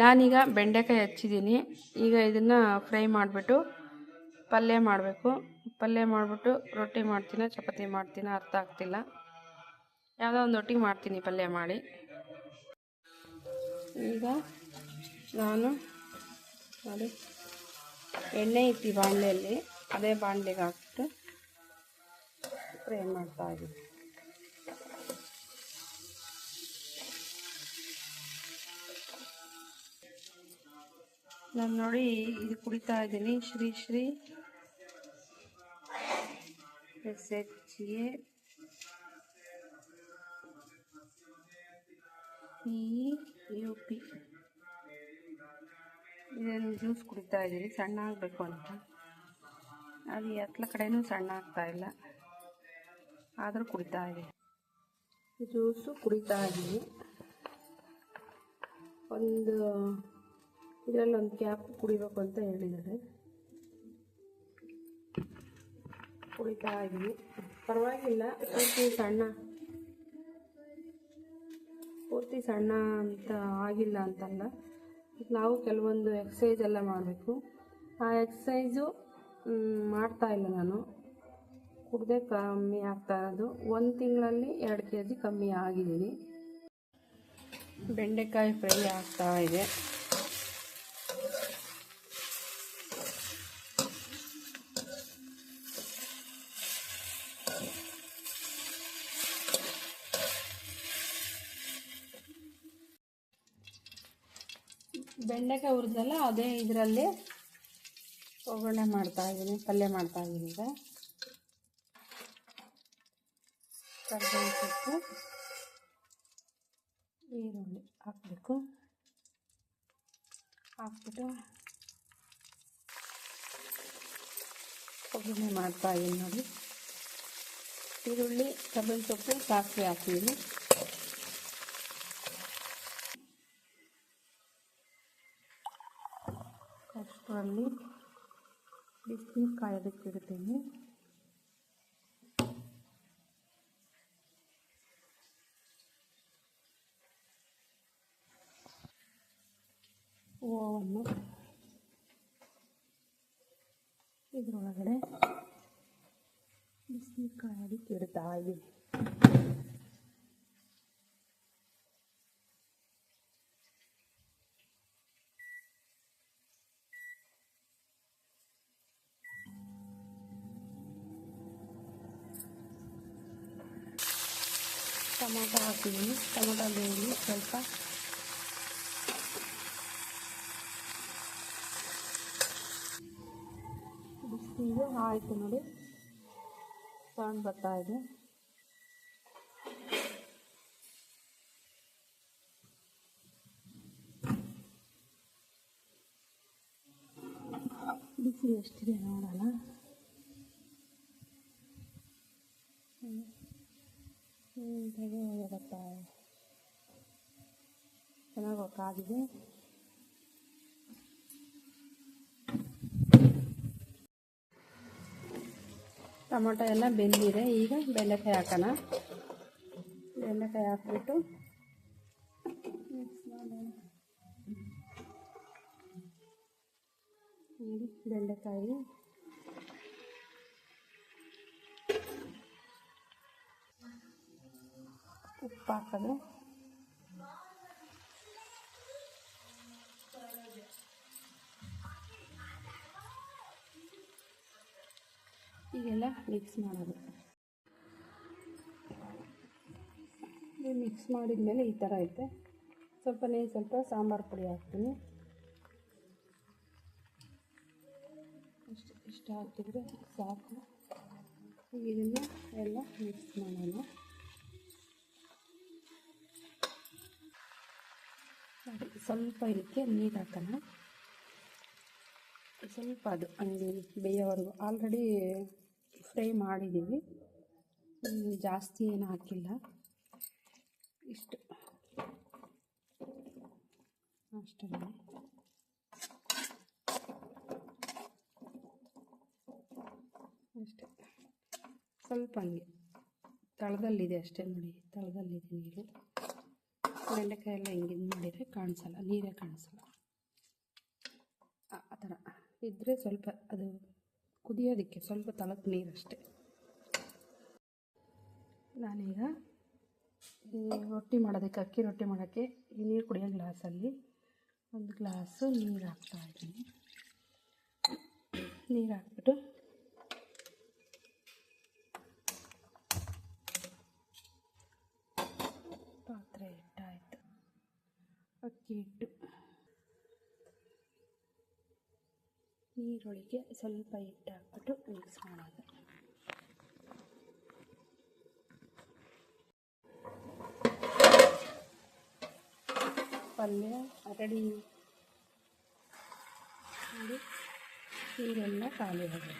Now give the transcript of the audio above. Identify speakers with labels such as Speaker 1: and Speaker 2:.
Speaker 1: ನಾನೀಗ ಬೆಂಡೆಕಾಯಿ ಹಚ್ಚಿದ್ದೀನಿ. ಈಗ ಇದನ್ನು ಫ್ರೈ ಮಾಡಿಬಿಟ್ಟು ಪಲ್ಯ ಮಾಡಬೇಕು. ಪಲ್ಯ ಮಾಡಿಬಿಟ್ಟು ರೊಟ್ಟಿ ಮಾಡ್ತೀನ, ಚಪಾತಿ ಮಾಡ್ತೀನ ಅರ್ಥ ಆಗ್ತಿಲ್ಲ. ಯಾವುದೋ ಒಂದು ಒಟ್ಟಿಗೆ ಮಾಡ್ತೀನಿ ಪಲ್ಯ ಮಾಡಿ. ಈಗ ನಾನು ನೋಡಿ, ಎಣ್ಣೆ ಇತ್ತು ಬಾಣಲೆಯಲ್ಲಿ. ಅದೇ ಬಾಣಲೆಗೆ ಹಾಕ್ಬಿಟ್ಟು ಫ್ರೈ ಮಾಡ್ತಾ ಇದ್ದೀನಿ. ನಾನು ನೋಡಿ ಇದು ಕುಡಿತಾ ಇದ್ದೀನಿ. Shri Shri. S H A. U, P. ಇದನ್ನು ಜ್ಯೂಸ್ ಕುಡಿತಾ ಇದ್ದೀನಿ. ಸಣ್ಣ ಆಗಬೇಕು ಅಂತ. ಅದು ಎತ್ತಲ ಕಡೆಯೂ ಸಣ್ಣ ಆಗ್ತಾ ಇಲ್ಲ. ಆದರೂ ಕುಡಿತಾ ಇದೆ ಜ್ಯೂಸು ಕುಡಿತಾ ಇದ್ದೀನಿ. ಒಂದು ಇದರಲ್ಲಿ ಒಂದು ಗ್ಯಾಪ್ ಕುಡಿಬೇಕು ಅಂತ ಹೇಳಿದ್ದಾರೆ. ಕುಡಿತಾ ಇದ್ದೀನಿ ಪರವಾಗಿಲ್ಲ, ಪೂರ್ತಿ ಸಣ್ಣ. ಪೂರ್ತಿ ಸಣ್ಣ ಅಂತ ಆಗಿಲ್ಲ ಅಂತಲ್ಲ. ನಾವು ಕೆಲವೊಂದು ಎಕ್ಸಸೈಸ್ ಎಲ್ಲ ಮಾಡಬೇಕು. ಆ ಎಕ್ಸಸೈಸು ಮಾಡ್ತಾ ಇಲ್ಲ ನಾನು. ಕುಡ್ದೆ ಕಮ್ಮಿ ಆಗ್ತಾ ಇರೋದು. ಒಂದು ತಿಂಗಳಲ್ಲಿ ಎರಡು ಕೆ ಜಿ ಕಮ್ಮಿ ಆಗಿದ್ದೀನಿ. ಬೆಂಡೆಕಾಯಿ ಫ್ರೈ ಆಗ್ತಾ ಇದೆ. ಬೆಂಡೆಕಾಯಿ ಹುರಿದಲ್ಲ ಅದೇ ಇದರಲ್ಲಿ ಒಗ್ಗರಣೆ ಮಾಡ್ತಾ ಇದ್ದೀನಿ ಪಲ್ಯ ಮಾಡ್ತಾ ಇದ್ದೀನಿ ಈಗ. ಕರ್ಬೇವು ಸೊಪ್ಪು, ಈರುಳ್ಳಿ ಹಾಕಬೇಕು. ಹಾಕ್ಬಿಟ್ಟು ಒಗ್ಗರಣೆ ಮಾಡ್ತಾ ಇದ್ದೀನಿ ನೋಡಿ. ಈರುಳ್ಳಿ ಕರ್ಬೇವು ಸೊಪ್ಪು, ಸಾಸಿವೆ ಹಾಕ್ತೀನಿ. ಅಷ್ಟರಲ್ಲಿ ಬಿಸಿನೀರು ಕಾಯೋದಕ್ಕೆ ಇಡ್ತೀನಿ ಓವನ್ನು ಇದರೊಳಗಡೆ ಬಿಸಿನೀರು ಕಾಯೋದಕ್ಕೆ ಇಡ್ತಾ ಇದ್ದೀನಿ ಟೊಮೊಟೊ ಹಾಕಿದ್ದೀನಿ ಟೊಮೊಟೊ ಬೇಯಲಿ ಸ್ವಲ್ಪ. ಬಿಸಿಲು ಆಯಿತು ನೋಡಿ. ಸೌಂಡ್ ಬರ್ತಾ ಇದೆ. ಬಿಸಿ ಎಷ್ಟಿದೆ ನೋಡೋಣ ನೀಟಾಗಿ ಹೋಗುತ್ತಾ ಚೆನ್ನಾಗಿ ಕಾದಿದೆ ಟೊಮೊಟೊ ಎಲ್ಲ ಬೆಂದಿದೆ. ಈಗ ಬೆಂಡೆಕಾಯಿ ಹಾಕೋಣ. ಬೆಂಡೆಕಾಯಿ ಹಾಕ್ಬಿಟ್ಟು ಬೆಂಡೆಕಾಯಿ. ಉಪ್ಪು ಹಾಕೋದು ಹೀಗೆಲ್ಲ ಮಿಕ್ಸ್ ಮಾಡೋದು. ಮಿಕ್ಸ್ ಮಿಕ್ಸ್ ಮಾಡಿದ್ಮೇಲೆ ಈ ಥರ ಐತೆ. ಸ್ವಲ್ಪ ನೀನು ಸ್ವಲ್ಪ ಸಾಂಬಾರು ಪುಡಿ ಹಾಕ್ತೀನಿ. ಇಷ್ಟು ಇಷ್ಟ ಹಾಕಿದರೆ ಸಾಕು. ಈಗ ಇದನ್ನು ಎಲ್ಲ ಮಿಕ್ಸ್ ಮಾಡೋಣ. ಸ್ವಲ್ಪ ಇದಕ್ಕೆ ನೀರು ಹಾಕೋಣ ಸ್ವಲ್ಪ ಅದು, ಹಂಗೆ ಬೇಯೋವರೆಗೂ. ಆಲ್ರೆಡಿ ಫ್ರೈ ಮಾಡಿದ್ದೀವಿ ಜಾಸ್ತಿ ಏನು ಹಾಕಿಲ್ಲ. ಇಷ್ಟು. ಅಷ್ಟೇ ಅಷ್ಟೇ. ಸ್ವಲ್ಪ ಹಂಗೆ. ತಳದಲ್ಲಿದೆ ಅಷ್ಟೇ ನೋಡಿ. ತಳದಲ್ಲಿದೆ ನೀರು. ಬೆಂಡೆಕಾಯಿ ಎಲ್ಲ ಹಿಂಗೆ ಮಾಡಿದರೆ ಕಾಣಿಸಲ್ಲ, ನೀರೇ ಕಾಣಿಸಲ್ಲ. ಆ ಥರ. ಇದ್ದರೆ ಸ್ವಲ್ಪ ಅದು ಕುದಿಯೋದಕ್ಕೆ ಸ್ವಲ್ಪ ತಲಕ್ ನೀರಷ್ಟೇ. ನಾನೀಗ ರೊಟ್ಟಿ ಮಾಡೋದಕ್ಕೆ, ಅಕ್ಕಿ ರೊಟ್ಟಿ ಮಾಡೋಕ್ಕೆ ಈ ನೀರು ಕುಡಿಯೋ ಗ್ಲಾಸಲ್ಲಿ ಒಂದು ಗ್ಲಾಸು ನೀರು ಹಾಕ್ತಾ ಇದ್ದೀನಿ. ನೀರು ಹಾಕ್ಬಿಟ್ಟು ಪಾತ್ರೆ ಅಕ್ಕಿ ಹಿಟ್ಟು ನೀರೊಳಗೆ ಸ್ವಲ್ಪ ಹಿಟ್ಟು ಹಾಕ್ಬಿಟ್ಟು ಮಿಕ್ಸ್ ಮಾಡೋದು ಪಲ್ಯ ರೆಡಿ ನೋಡಿ ನೀರೆಲ್ಲ ಖಾಲಿ ಆಗೋದು